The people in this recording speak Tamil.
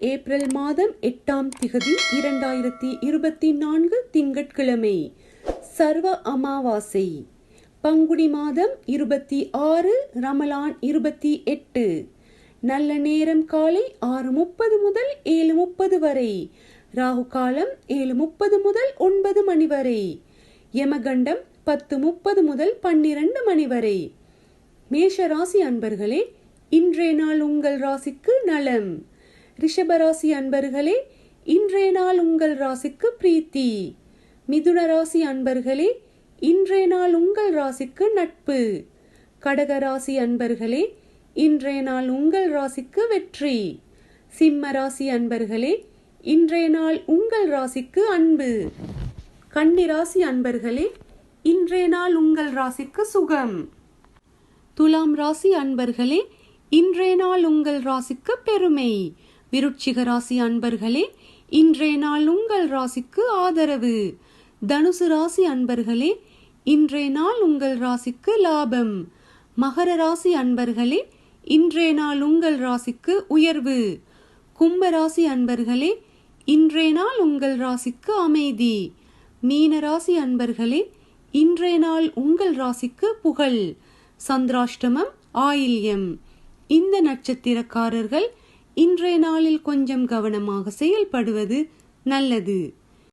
ஏப்ரல் மாதம் எட்டாம் திகதி இரண்டாயிரத்தி இருபத்தி நான்கு திங்கட்கிழமை. சர்வ அமாவாசை. பங்குடி மாதம் இருபத்தி ஆறு ரமலான் இருபத்தி எட்டு. நல்ல நேரம் காலை ஆறு முப்பது முதல் ஏழு முப்பது வரை. ராகு காலம் ஏழு முப்பது முதல் ஒன்பது மணி வரை. யமகண்டம் பத்து முப்பது முதல் பன்னிரண்டு மணி வரை. மேஷ ராசி அன்பர்களே இன்றைய நாள் உங்கள் ராசிக்கு நலம். ரிஷபராசி அன்பர்களே இன்றைய நாள் உங்கள் ராசிக்கு பிரீத்தி. மிதுன ராசி அன்பர்களே இன்றைய நாள் உங்கள் ராசிக்கு நட்பு. கடக ராசி அன்பர்களே இன்றைய நாள் உங்கள் ராசிக்கு வெற்றி. சிம்ம ராசி அன்பர்களே இன்றைய நாள் உங்கள் ராசிக்கு அன்பு. கன்னி ராசி அன்பர்களே இன்றைய நாள் உங்கள் ராசிக்கு சுகம். துலாம் ராசி அன்பர்களே இன்றைய நாள் உங்கள் ராசிக்கு பெருமை. விருட்சிக ராசி அன்பர்களே இன்றைய நாள் உங்கள் ராசிக்கு ஆதரவு. தனுசு ராசி அன்பர்களே இன்றைய நாள் உங்கள் ராசிக்கு லாபம். மகர ராசி அன்பர்களே இன்றைய நாள் உங்கள் ராசிக்கு உயர்வு. கும்ப ராசி அன்பர்களே இன்றைய நாள் உங்கள் ராசிக்கு அமைதி. மீன ராசி அன்பர்களே இன்றைய நாள் உங்கள் ராசிக்கு புகழ். சந்திராஷ்டமம் ஆயில்யம். இந்த நட்சத்திரக்காரர்கள் இன்றைய நாளில் கொஞ்சம் கவனமாக செயல்படுவது நல்லது.